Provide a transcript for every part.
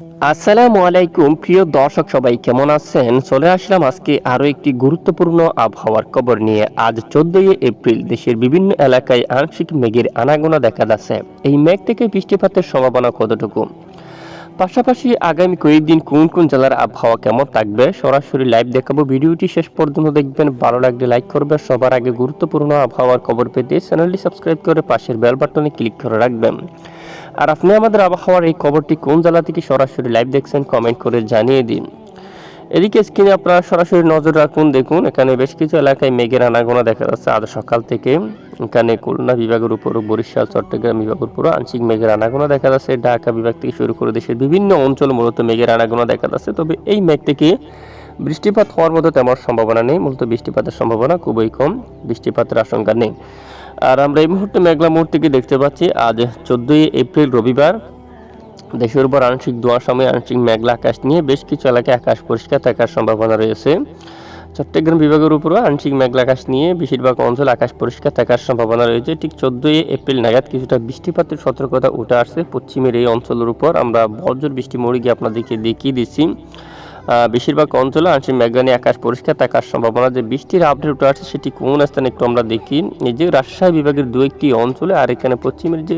আসসালামু আলাইকুম, প্রিয় দর্শক সবাই কেমন আছেন? চলে আসলাম আজকে আরও একটি গুরুত্বপূর্ণ আবহাওয়ার খবর নিয়ে। আজ চোদ্দই এপ্রিল, দেশের বিভিন্ন এলাকায় আংশিক মেঘের আনাগোনা দেখা যাচ্ছে। এই মেঘ থেকে বৃষ্টিপাতের সম্ভাবনা কতটুকু? পাশাপাশি আগামী কয়েকদিন কোন কোন জেলার আবহাওয়া কেমন থাকবে, সরাসরি লাইভ দেখাবো। ভিডিওটি শেষ পর্যন্ত দেখবেন। ভালো লাগলে লাইক করবে। সবার আগে গুরুত্বপূর্ণ আবহাওয়ার খবর পেতে চ্যানেলটি সাবস্ক্রাইব করে পাশের বেল বাটনে ক্লিক করে রাখবেন। আর আপনি আমাদের আবহাওয়ার এই খবরটি কোন জেলা থেকে সরাসরি লাইভ দেখছেন কমেন্ট করে জানিয়ে দিন। এদিকে স্ক্রিনে আপনারা সরাসরি নজর রাখুন, দেখুন, এখানে বেশ কিছু এলাকায় মেঘের আনাগোনা দেখা যাচ্ছে আজ সকাল থেকে। এখানে খুলনা বিভাগের উপর, বরিশাল, চট্টগ্রাম বিভাগের উপর আংশিক মেঘের আনাগোনা দেখা যাচ্ছে। ঢাকা বিভাগ থেকে শুরু করে দেশের বিভিন্ন অঞ্চল মূলত মেঘের আনাগোনা দেখা যাচ্ছে। তবে এই মেঘ থেকে বৃষ্টিপাত হওয়ার মতো তেমন সম্ভাবনা নেই। মূলত বৃষ্টিপাতের সম্ভাবনা খুবই কম। বৃষ্টিপাতের আশঙ্কা নেই। আর আমরা এই মুহূর্তে মেঘলা মুহূর্তকে দেখতে পাচ্ছি, আজ চোদ্দোই এপ্রিল রবিবার। দেশের উপর আংশিক দোয়ার সময় আংশিক মেঘলা আকাশ নিয়ে বেশ কিছু এলাকায় আকাশ পরিষ্কার থাকার সম্ভাবনা রয়েছে। চট্টগ্রাম বিভাগের উপরও আংশিক মেঘলা আকাশ নিয়ে বেশিরভাগ অঞ্চল আকাশ পরিষ্কার থাকার সম্ভাবনা রয়েছে। ঠিক চোদ্দোই এপ্রিল নাগাদ কিছুটা বৃষ্টিপাতের সতর্কতা উঠে আসছে পশ্চিমের এই অঞ্চলের উপর। আমরা বজ্র বৃষ্টি মরে আপনাদেরকে দেখিয়ে দিচ্ছি। বেশিরভাগ অঞ্চলে আংশিক মেঘানি আকাশ পরিষ্কার থাকার সম্ভাবনা। যে বৃষ্টির আপডেট উঠে আসছে সেটি কোন স্থানে একটু আমরা দেখি। যে রাজশাহী বিভাগের দু একটি অঞ্চলে আর এখানে পশ্চিমের যে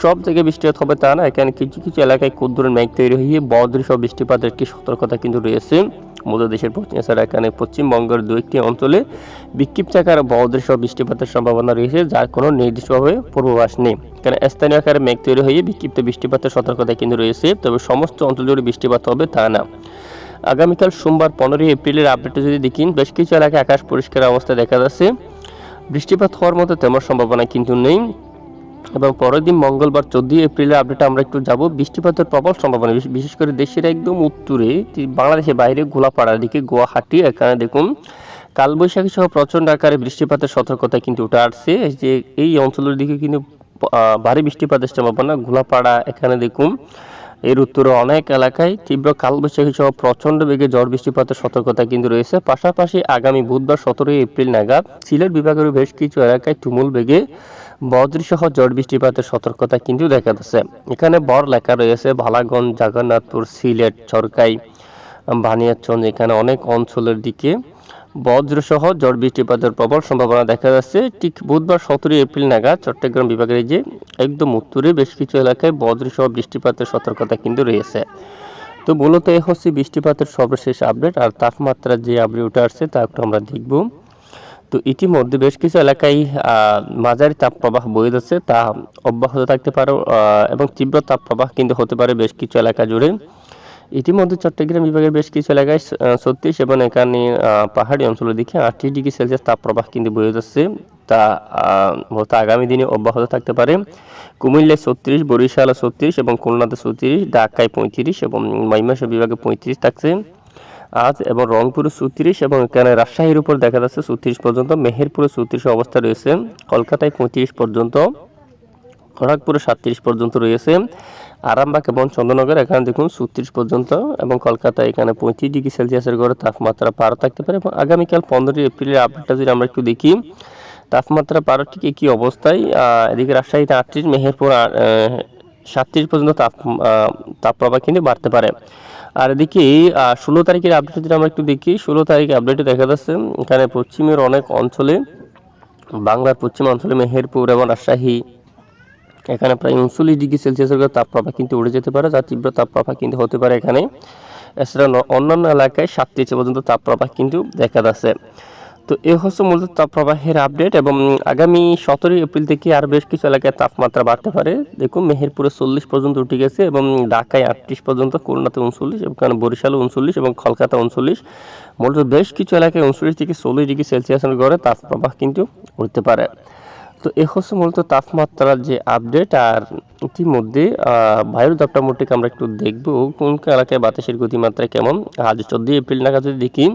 সব জায়গায় বৃষ্টিপাত হবে তা না, এখানে কিছু কিছু এলাকায় ক্ষুদ্র মেঘ তৈরি হয়ে সব বৃষ্টিপাতের একটি সতর্কতা কিন্তু রয়েছে। মূলত দেশের পশ্চিম এছাড়া এখানে পশ্চিমবঙ্গের দু একটি অঞ্চলে বিক্ষিপ্ত আকার সব বৃষ্টিপাতের সম্ভাবনা রয়েছে, যার কোনো নির্দিষ্টভাবে পূর্বাভাস নেই। কারণ স্থানীয় আকারে মেঘ তৈরি হয়ে বিক্ষিপ্ত বৃষ্টিপাতের সতর্কতা কিন্তু রয়েছে, তবে সমস্ত অঞ্চল জুড়ে বৃষ্টিপাত হবে তা না। আগামীকাল সোমবার পনেরোই এপ্রিলের আপডেটে যদি দেখিন বেশ কিছু এলাকায় আকাশ পরিষ্কার অবস্থা দেখা যাচ্ছে। বৃষ্টিপাত হওয়ার মতো তেমন সম্ভাবনা কিন্তু নেই। এবং পরের দিন মঙ্গলবার চোদ্দই এপ্রিলের আপডেটে আমরা একটু যাব। বৃষ্টিপাতের প্রবল সম্ভাবনা বিশেষ- করে দেশের একদম উত্তরে বাংলাদেশের বাইরে, গোলাপাড়ার দিকে, গুয়াহাটি, এখানে দেখুন কালবৈশাখী সহ প্রচণ্ড আকারে বৃষ্টিপাতের সতর্কতা কিন্তু উঠে আসছে। যে, এই অঞ্চলের দিকে কিন্তু ভারী বৃষ্টিপাতের সম্ভাবনা, গোলাপাড়া, এখানে দেখুন এর উত্তরে অনেক এলাকায় তীব্র কালবৈশাখী সহ প্রচণ্ড বেগে ঝড় বৃষ্টিপাতের সতর্কতা কিন্তু রয়েছে। পাশাপাশি আগামী বুধবার সতেরোই এপ্রিল নাগাদ সিলেট বিভাগের বেশ কিছু এলাকায় তুমুল বেগে বজ্রসহ ঝড় বৃষ্টিপাতের সতর্কতা কিন্তু দেখা যাচ্ছে এখানে বর লেখা রয়েছে ভালাগঞ্জ জগন্নাথপুর, সিলেট সরকাই বানিয়াচন, এখানে অনেক অঞ্চলের দিকে বজ্রসহ ঝড় বৃষ্টিপাতের প্রবল সম্ভাবনা দেখা যাচ্ছে। ঠিক বুধবার সতেরোই এপ্রিল নাগাদ চট্টগ্রাম বিভাগের যে একদম উত্তরে বেশ কিছু এলাকায় বজ্রসহ বৃষ্টিপাতের সতর্কতা কিন্তু রয়েছে। তো মূলত এ হচ্ছে বৃষ্টিপাতের সর্বশেষ আপডেট, আর তাপমাত্রার যে আপডেট উঠে আসছে তা একটু আমরা দেখব। তো ইতিমধ্যে বেশ কিছু এলাকায় মাঝারি তাপপ্রবাহ বয়ে যাচ্ছে, তা অব্যাহত থাকতে পারে এবং তীব্র তাপপ্রবাহ কিন্তু হতে পারে বেশ কিছু এলাকা জুড়ে। ইতিমধ্যে চট্টগ্রাম বিভাগের বেশ কিছু এলাকায় ছত্রিশ এবং এখানে পাহাড়ি অঞ্চলের দিকে আটত্রিশ ডিগ্রি সেলসিয়াস তাপপ্রবাহ কিন্তু বয়ে যাচ্ছে। তা মূলত আগামী দিনে অব্যাহত থাকতে পারে। কুমিল্লায় ছত্রিশ, বরিশালে ছত্রিশ এবং খুলনাতে ছত্রিশ, ঢাকায় পঁয়ত্রিশ এবং ময়মনসিংহ বিভাগে পঁয়ত্রিশ থাকছে। আজ এবং রংপুরে চৌত্রিশ এবং এখানে রাজশাহীর উপর দেখা যাচ্ছে চৌত্রিশ পর্যন্ত, মেহেরপুরে চৌত্রিশ অবস্থা রয়েছে, কলকাতায় পঁয়ত্রিশ পর্যন্ত, খড়গপুরে সাতত্রিশ পর্যন্ত রয়েছে। আরামবাগ এবং চন্দ্রনগর এখানে দেখুন চৌত্রিশ পর্যন্ত এবং কলকাতায় এখানে পঁয়ত্রিশ ডিগ্রি সেলসিয়াসের গড়ে তাপমাত্রা পারও থাকতে পারে এবং আগামীকাল পনেরোই এপ্রিলের আপডেটটা যদি আমরা একটু দেখি, তাপমাত্রা পারো ঠিক একই অবস্থায় এদিকে রাজশাহীতে আটত্রিশ, মেহেরপুর সাতত্রিশ পর্যন্ত তাপ তাপপ্রবাহ কিন্তু বাড়তে পারে। আর এদিকে ষোলো তারিখের আপডেট যদি আমরা একটু দেখি, ষোলো তারিখে আপডেটে দেখা যাচ্ছে এখানে পশ্চিমের অনেক অঞ্চলে, বাংলার পশ্চিমাঞ্চলে মেহেরপুর এবং রাজশাহী এখানে প্রায় উনচল্লিশ ডিগ্রি সেলসিয়াসের তাপপ্রবাহ কিন্তু উড়ে যেতে পারে, যার তীব্র তাপপ্রবাহ কিন্তু হতে পারে এখানে। এছাড়া অন্যান্য এলাকায় সাতত্রিশ পর্যন্ত তাপপ্রবাহ কিন্তু দেখা যাচ্ছে। তো এ হচ্ছে মূলত তাপপ্রবাহের আপডেট এবং আগামী সতেরোই এপ্রিল থেকে আর বেশ কিছু এলাকায় তাপমাত্রা বাড়তে পারে। দেখুন, মেহেরপুরে চল্লিশ পর্যন্ত উঠে গেছে এবং ঢাকায় আটত্রিশ পর্যন্ত, খুলনাতে উনচল্লিশ, এবং বরিশালে উনচল্লিশ এবং কলকাতা উনচল্লিশ। মূলত বেশ কিছু এলাকায় উনচল্লিশ থেকে চল্লিশ ডিগ্রি সেলসিয়াসের গড়ে তাপপ্রবাহ কিন্তু উঠতে পারে। তো এ হচ্ছে মূলত তাপমাত্রার যে আপডেট আর ইতিমধ্যে বায়ুর দাপটা মোটে আমরা একটু দেখব কোন এলাকায় বাতাসের গতিমাত্রা কেমন। আজ চোদ্দই এপ্রিল নাগাদ যদি দেখি,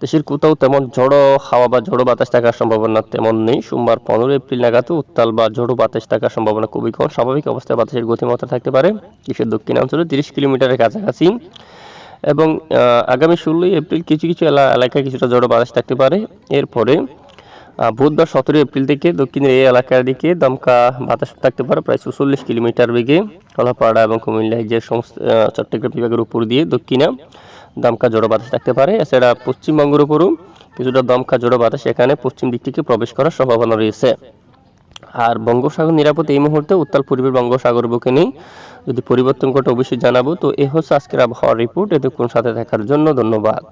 দেশের কোথাও তেমন ঝড়ো হাওয়া বা ঝড়ো বাতাস থাকার সম্ভাবনা তেমন নেই। সোমবার পনেরো এপ্রিল নাগাদও উত্তাল বা ঝড়ো বাতাস থাকার সম্ভাবনা খুবই কম। স্বাভাবিক অবস্থায় বাতাসের গতিমাত্রা থাকতে পারে দেশের দক্ষিণাঞ্চলে তিরিশ কিলোমিটারের কাছাকাছি। এবং আগামী ষোলোই এপ্রিল কিছু কিছু এলা- এলাকায় কিছুটা জড়ো বাতাস থাকতে পারে। এরপরে বুধবার সতেরো এপ্রিল থেকে দক্ষিণের এই এলাকার দিকে দমকা বাতাস থাকতে পারে, প্রায় চুচল্লিশ কিলোমিটার বেগে। কলাপাড়া এবং কুমিল্লা যে সমস্ত চট্টগ্রাম বিভাগের উপর দিয়ে দক্ষিণে দমকা জোড়ো বাতাস থাকতে পারে। এছাড়া পশ্চিমবঙ্গের উপরও কিছুটা দমকা জোড়ো বাতাস এখানে পশ্চিম দিক থেকে প্রবেশ করার সম্ভাবনা রয়েছে। আর বঙ্গোসাগর নিরাপদ এই মুহূর্তে উত্তাল পূর্বের বঙ্গোসাগর বুকে নেই। যদি পরিবর্তন ঘটে, অবশ্যই জানাব। তো এ হচ্ছে আজকের আবহাওয়ার রিপোর্ট এতক্ষণ সাথে থাকার জন্য ধন্যবাদ।